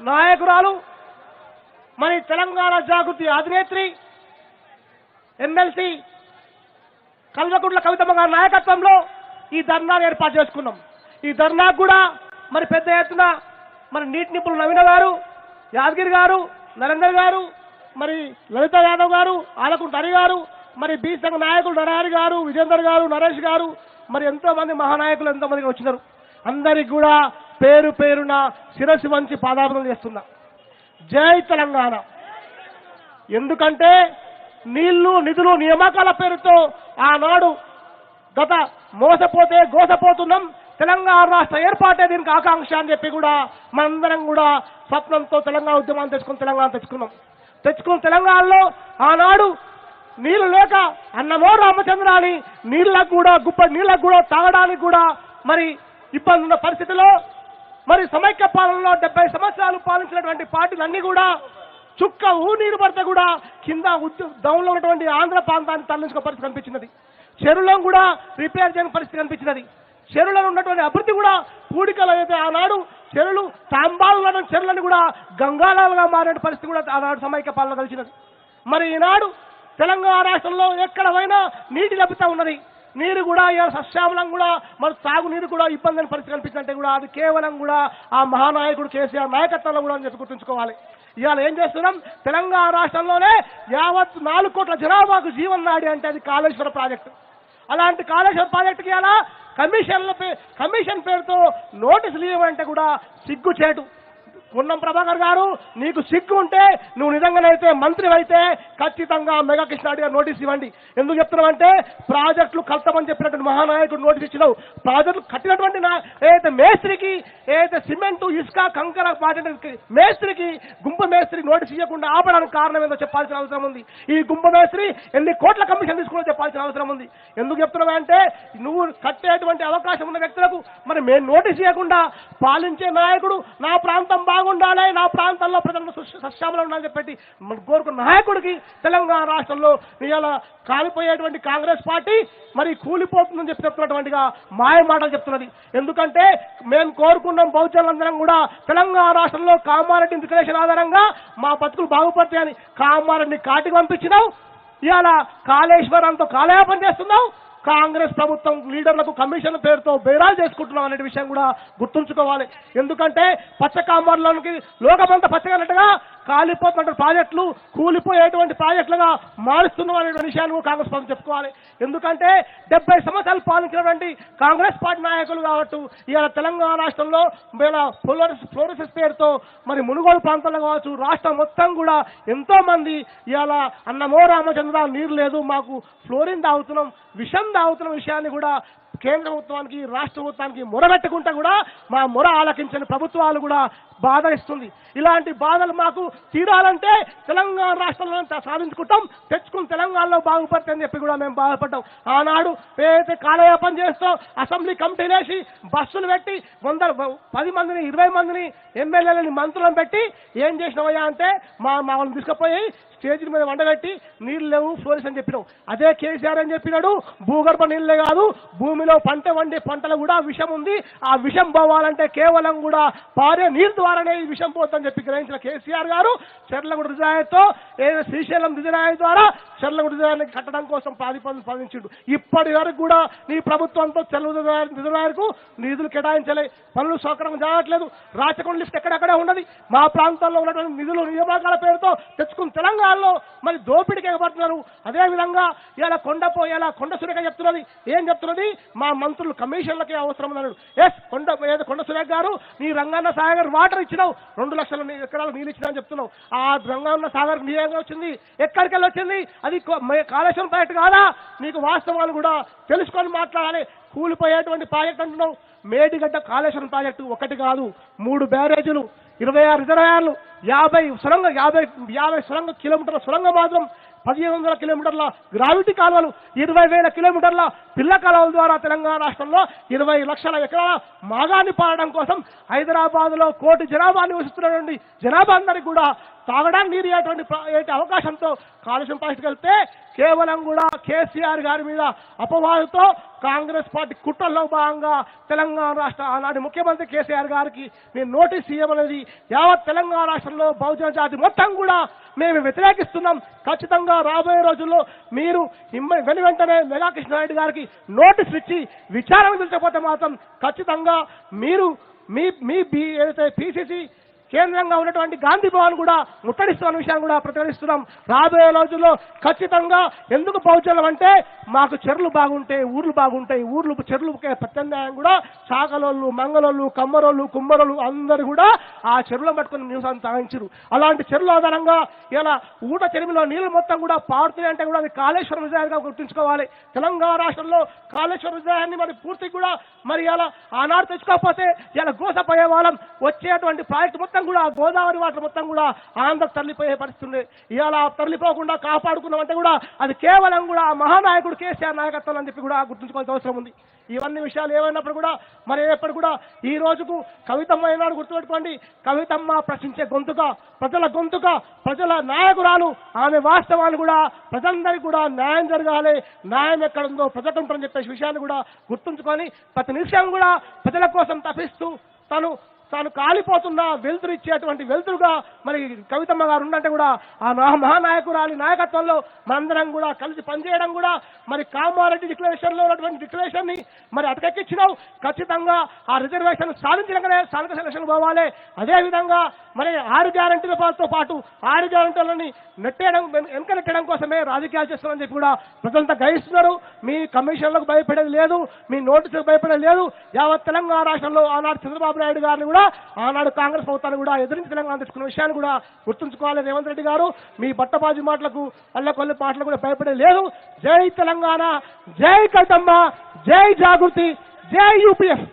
నాయకురాలు మరి తెలంగాణ జాగృతి అధినేత్రి ఎమ్మెల్సీ కల్వకుంట్ల కవితమ్మ గారి నాయకత్వంలో ఈ ధర్నాను ఏర్పాటు చేసుకున్నాం. ఈ ధర్నాకు కూడా మరి పెద్ద ఎత్తున మరి నీటి నిపుణులు నవీన గారు యాదగిరి గారు నరేందర్ గారు మరి లలిత యాదవ్ గారు ఆలకుంట హరి గారు మరి బీ సంఘ నాయకులు నరహరి గారు విజేందర్ గారు నరేష్ గారు మరి ఎంతో మంది మహానాయకులు ఎంతో మంది వచ్చినారు. అందరికి కూడా పేరు పేరున శిరస్సు వంచి పాదాపనం చేస్తున్నా. జై తెలంగాణ. ఎందుకంటే నీళ్ళు నిధులు నియామకాల పేరుతో ఆనాడు గత మోసపోతే గోసపోతున్నాం. తెలంగాణ రాష్ట్ర ఏర్పాటే దీనికి ఆకాంక్ష అని చెప్పి కూడా మనందరం కూడా స్వప్నంతో తెలంగాణ ఉద్యమాన్ని తెచ్చుకుని తెలంగాణ తెచ్చుకున్నాం. తెచ్చుకున్న తెలంగాణలో ఆనాడు నీళ్ళు లేక అన్నమో రామచంద్రాని నీళ్ళకు కూడా గుప్ప నీళ్ళకు కూడా తాగడానికి కూడా మరి ఇబ్బంది ఉన్న పరిస్థితిలో మరి సమైక్య పాలనలో డెబ్బై సంవత్సరాలు పాలించినటువంటి పార్టీలన్నీ కూడా చుక్క ఊ నీరు పడితే కూడా కింద డౌన్లో ఉన్నటువంటి ఆంధ్ర ప్రాంతాన్ని తరలించుకునే పరిస్థితి కనిపించినది. చెరువులను కూడా రిపేర్ చేయని పరిస్థితి కనిపించినది. చెరువులలో ఉన్నటువంటి అభివృద్ధి కూడా పూడికలు అయితే ఆనాడు చెరువులు తాంబాలు ఉన్న చెరువులను కూడా గంగాలాలుగా మారిన పరిస్థితి కూడా ఆనాడు సమైక్య పాలన కలిసినది. మరి ఈనాడు తెలంగాణ రాష్ట్రంలో ఎక్కడ పోయినా నీటి లభ్యత ఉన్నది. నీరు కూడా ఇవాళ సస్యామలం కూడా మరి తాగునీరు కూడా ఇబ్బంది అని పరిస్థితి కనిపించిందంటే కూడా అది కేవలం కూడా ఆ మహానాయకుడు కేసీఆర్ నాయకత్వంలో కూడా అని చెప్పి గుర్తుంచుకోవాలి. ఇవాళ ఏం చేస్తున్నాం? తెలంగాణ రాష్ట్రంలోనే యావత్ నాలుగు కోట్ల జనాభాకు జీవన్ నాడి అంటే అది కాళేశ్వర ప్రాజెక్టు. అలాంటి కాళేశ్వర ప్రాజెక్టుకి ఇలా కమిషన్ల పే కమిషన్ పేరుతో నోటీసులు ఇవ్వమంటే కూడా సిగ్గుచేటు. పొన్నం ప్రభాకర్ గారు నీకు సిగ్గు ఉంటే నువ్వు నిజంగానైతే మంత్రి అయితే ఖచ్చితంగా మెగా కృష్ణారెడ్డి గారు నోటీస్ ఇవ్వండి. ఎందుకు చెప్తున్నావంటే ప్రాజెక్టులు కడతామని చెప్పినటువంటి మహానాయకుడు నోటీస్ ఇచ్చినావు. ప్రాజెక్టులు కట్టినటువంటి ఏదైతే మేస్త్రికి ఏదైతే సిమెంట్ ఇసుక కంకర ప్రాజెక్టు మేస్త్రికి గుంపు మేస్త్రి నోటీస్ ఇవ్వకుండా ఆపడానికి కారణం ఏందో చెప్పాల్సిన అవసరం ఉంది. ఈ గుంపు మేస్త్రి ఎన్ని కోట్ల కమిషన్ తీసుకున్నా చెప్పాల్సిన అవసరం ఉంది. ఎందుకు చెప్తున్నావు అంటే నువ్వు కట్టేటువంటి అవకాశం ఉన్న వ్యక్తులకు మరి మేము నోటీస్ ఇవ్వకుండా పాలించే నాయకుడు నా ప్రాంతం ఉండాలి. నా ప్రాంతంలో ప్రజలను సస్యామలం ఉండాలని చెప్పి కోరుకున్న నాయకుడికి తెలంగాణ రాష్ట్రంలో ఇవాళ కాలిపోయేటువంటి కాంగ్రెస్ పార్టీ మరి కూలిపోతుందని చెప్పి చెప్తున్నటువంటిగా మాయ మాటలు చెప్తున్నది. ఎందుకంటే మేము కోరుకున్నాం బహుజనులందరం కూడా తెలంగాణ రాష్ట్రంలో కామారెడ్డి ఇంటిగ్రేషన్ ఆధారంగా మా బతుకులు బాగుపడతాయని కామారెడ్డిని కాటికి పంపించినావు ఇవాళ కాళేశ్వరంతో కాలయాపన చేస్తున్నావు కాంగ్రెస్ ప్రభుత్వం లీడర్లకు కమిషన్ పేరుతో బేరాలు చేసుకుంటున్నాం అనే విషయం కూడా గుర్తుంచుకోవాలి. ఎందుకంటే పచ్చ కాంబర్లోనికి లోకమంతా పచ్చగన్నట్టుగా కాలిపోతున్న ప్రాజెక్టులు కూలిపోయేటువంటి ప్రాజెక్టులుగా మారుస్తున్నాం అనే విషయాన్ని కాంగ్రెస్ ప్రభుత్వం చెప్పుకోవాలి. ఎందుకంటే డెబ్బై సంవత్సరాలు పాలించినటువంటి కాంగ్రెస్ పార్టీ నాయకులు కాబట్టి ఇవాళ తెలంగాణ రాష్ట్రంలో వీళ్ళ ఫ్లోరస్ ఫ్లోరసిస్ పేరుతో మరి మునుగోడు ప్రాంతంలో కావచ్చు రాష్ట్రం మొత్తం కూడా ఎంతో మంది ఇవాళ అన్నమో రామచంద్ర నీరు లేదు మాకు ఫ్లోరిన్ తాగుతున్నాం. విషం తాగుతున్న విషయాన్ని కూడా కేంద్ర ప్రభుత్వానికి రాష్ట్ర ప్రభుత్వానికి మొరబెట్టుకుంటే కూడా మా మొర ఆలకించని ప్రభుత్వాలు కూడా బాధ ఇస్తుంది ఇలాంటి బాధలు మాకు తీరాలంటే తెలంగాణ రాష్ట్రంలో సాధించుకుంటాం తెచ్చుకుని తెలంగాణలో బాగుపడితే అని చెప్పి కూడా మేము బాధపడ్డాం. ఆనాడు ఏదైతే కాలయాపన చేస్తూ అసెంబ్లీ కమిటీలు వేసి బస్సులు పెట్టి వంద పది మందిని ఇరవై మందిని ఎమ్మెల్యేలని మంత్రులను పెట్టి ఏం చేసినావయ్యా అంటే మా మామూలు తీసుకుపోయి స్టేజ్ మీద వండబెట్టి నీళ్ళు లేవు ఫ్లోరిస్ అని చెప్పినావు అదే కేసీఆర్ అని చెప్పినాడు? భూగర్భ నీళ్ళే కాదు భూమి భూమిలో పంట వండే పంటలు కూడా విషం ఉంది. ఆ విషం పోవాలంటే కేవలం కూడా పారే నీరు ద్వారానే ఈ విషం పోతుందని చెప్పి గ్రహించిన కేసీఆర్ గారు చెర్లగుడి రిజాయతో ఏదైనా శ్రీశైలం రిజరాయి ద్వారా చెర్లగుడి రిజాయాన్ని కట్టడం కోసం ప్రాతిపదం సాధించిండు ఇప్పటి వరకు కూడా నీ ప్రభుత్వంతో చెర్ల రిజరాయకు నిధులు కేటాయించలే పనులు సౌకర్యం జరగట్లేదు. రాచకొండ లిఫ్ట్ ఎక్కడెక్కడే ఉన్నది. మా ప్రాంతాల్లో ఉన్నటువంటి నిధులు నియమాకాల పేరుతో తెచ్చుకుని తెలంగాణలో మరి దోపిడికి ఎగబడుతున్నారు. అదే విధంగా ఇలా కొండపో ఇలా కొండ సురేఖ చెప్తున్నది. ఏం చెప్తున్నది? మా మంత్రులు కమిషన్లకే అవసరం అన్నాడు ఎస్ కొండ ఏదో కొండ సురేఖ గారు నీ రంగాన్న సాగర్ వాటర్ ఇచ్చినావు. రెండు లక్షల ఎకరాలు నీళ్ళు ఇచ్చినా చెప్తున్నావు. ఆ రంగాన్న సాగర్ నీయంగా వచ్చింది? ఎక్కడికి వెళ్ళి వచ్చింది? అది కాళేశ్వరం ప్రాజెక్ట్ కాదా? నీకు వాస్తవాలు కూడా తెలుసుకొని మాట్లాడాలి. కూలిపోయేటువంటి ప్రాజెక్ట్ అంటున్నావు. మేడిగడ్డ కాళేశ్వరం ప్రాజెక్టు ఒకటి కాదు మూడు బ్యారేజీలు ఇరవై ఆరు రిజర్వాయర్లు యాభై సొరంగ యాభై యాభై సొరంగ కిలోమీటర్ల సొరంగ మాత్రం పదిహేను వందల కిలోమీటర్ల గ్రావిటీ కాలువలు ఇరవై వేల కిలోమీటర్ల పిల్ల కాలువల ద్వారా తెలంగాణ రాష్ట్రంలో ఇరవై లక్షల ఎకరాల మాగాన్ని పారడం కోసం హైదరాబాద్లో కోటి జనాభా నివసిస్తున్నటువంటి జనాభా అందరికీ కూడా తాగడానికి నీరు ఇవ్వటువంటి అవకాశంతో కాలుష్యం ప్రాజెక్టుకి వెళ్తే కేవలం కూడా కేసీఆర్ గారి మీద అపవాదుతో కాంగ్రెస్ పార్టీ కుట్రల్లో భాగంగా తెలంగాణ రాష్ట్ర ఆనాటి ముఖ్యమంత్రి కేసీఆర్ గారికి నేను నోటీస్ ఇవ్వమనేది యావత్ తెలంగాణ రాష్ట్రంలో బహుజన జాతి మొత్తం కూడా మేము వ్యతిరేకిస్తున్నాం. ఖచ్చితంగా రాబోయే రోజుల్లో మీరు వెను వెంటనే మెగా కృష్ణారెడ్డి గారికి నోటీసులు ఇచ్చి విచారణ పిలిచకపోతే మాత్రం ఖచ్చితంగా మీరు మీ మీ ఏదైతే పిసిసి కేంద్రంగా ఉన్నటువంటి గాంధీ భవన్ కూడా ముట్టడిస్తున్న విషయాన్ని కూడా ప్రతిపాదిస్తున్నాం రాబోయే రోజుల్లో ఖచ్చితంగా ఎందుకు పౌచలం అంటే మాకు చెరువులు బాగుంటాయి ఊర్లు బాగుంటాయి ఊర్లు చెరువులు ప్రత్యామ్నాయం కూడా చాకలోళ్ళు మంగళోళ్ళు కమ్మరోళ్ళు కుమ్మరోళ్ళు అందరూ కూడా ఆ చెరువులో పట్టుకుని నివసాన్ని తాగించారు అలాంటి చెరువుల ఆధారంగా ఇలా ఊట చెరువులో నీళ్ళు మొత్తం కూడా పారుతున్నాయి అంటే కూడా అది కాళేశ్వరం విజయాలుగా గుర్తుంచుకోవాలి. తెలంగాణ రాష్ట్రంలో కాళేశ్వరం విజయాన్ని మరి పూర్తి కూడా మరి ఇలా ఆనాడు తెచ్చుకోకపోతే ఇలా గోసపోయే వాళ్ళం వచ్చేటువంటి ప్రాజెక్టు మొత్తం కూడా గోదావరి వాటర్ మొత్తం కూడా ఆంధ్రకు తరలిపోయే పరిస్థితి ఉంది. ఇవాళ తరలిపోకుండా కాపాడుకున్నామంటే కూడా అది కేవలం కూడా ఆ మహానాయకుడు కేసీఆర్ నాయకత్వం అని చెప్పి కూడా గుర్తుంచుకోవాల్సిన అవసరం ఉంది. ఇవన్నీ విషయాలు ఏమైనప్పుడు కూడా మరి ఎప్పుడు కూడా ఈ రోజుకు కవితమ్మ ఏనాడు గుర్తుపెట్టుకోండి. కవితమ్మ ప్రశ్నించే గొంతుక ప్రజల గొంతుక ప్రజల నాయకురాలు ఆమె వాస్తవాలు కూడా ప్రజలందరికీ కూడా న్యాయం జరగాలి న్యాయం ఎక్కడుందో ప్రజలు ఉంటుందని చెప్పేసి విషయాన్ని కూడా గుర్తుంచుకొని ప్రతి నిమిషం కూడా ప్రజల కోసం తప్పిస్తూ తను తాను కాలిపోతున్నా వెలుతురు ఇచ్చేటువంటి వెలుతురుగా మరి కవితమ్మ గారు ఉండంటే కూడా ఆ మహా మహానాయకురాలి నాయకత్వంలో మనందరం కూడా కలిసి పనిచేయడం కూడా మరి కామారెడ్డి డిక్లరేషన్లో ఉన్నటువంటి డిక్లరేషన్ని మరి అటకెక్కించినావు ఖచ్చితంగా ఆ రిజర్వేషన్ సాధించడంగానే స్థానిక సెలక్షన్ పోవాలి. అదేవిధంగా మరి ఆరు గ్యారంటీలతో పాటు ఆరు గ్యారంటీలని నెట్టేయడం వెనుక నెట్టడం కోసమే రాజకీయాలు చేస్తున్నారని చెప్పి కూడా ప్రజలంతా గ్రహిస్తున్నారు. మీ కమిషన్లకు భయపడేది లేదు మీ నోటీసులకు భయపడేది లేదు. యావత్ తెలంగాణ రాష్ట్రంలో ఆనాడు చంద్రబాబు నాయుడు గారిని కూడా ఆనాడు కాంగ్రెస్ ప్రభుత్వాన్ని కూడా ఎదిరించి తెలంగాణ తెచ్చుకున్న విషయాన్ని కూడా గుర్తుంచుకోవాలి రేవంత్ రెడ్డి గారు. మీ బట్టబాజు మాటలకు అల్లకొల్లి మాటలు కూడా భయపడే లేదు. జై తెలంగాణ జై కటమ్మ జై జాగృతి జై యూపీఎఫ్.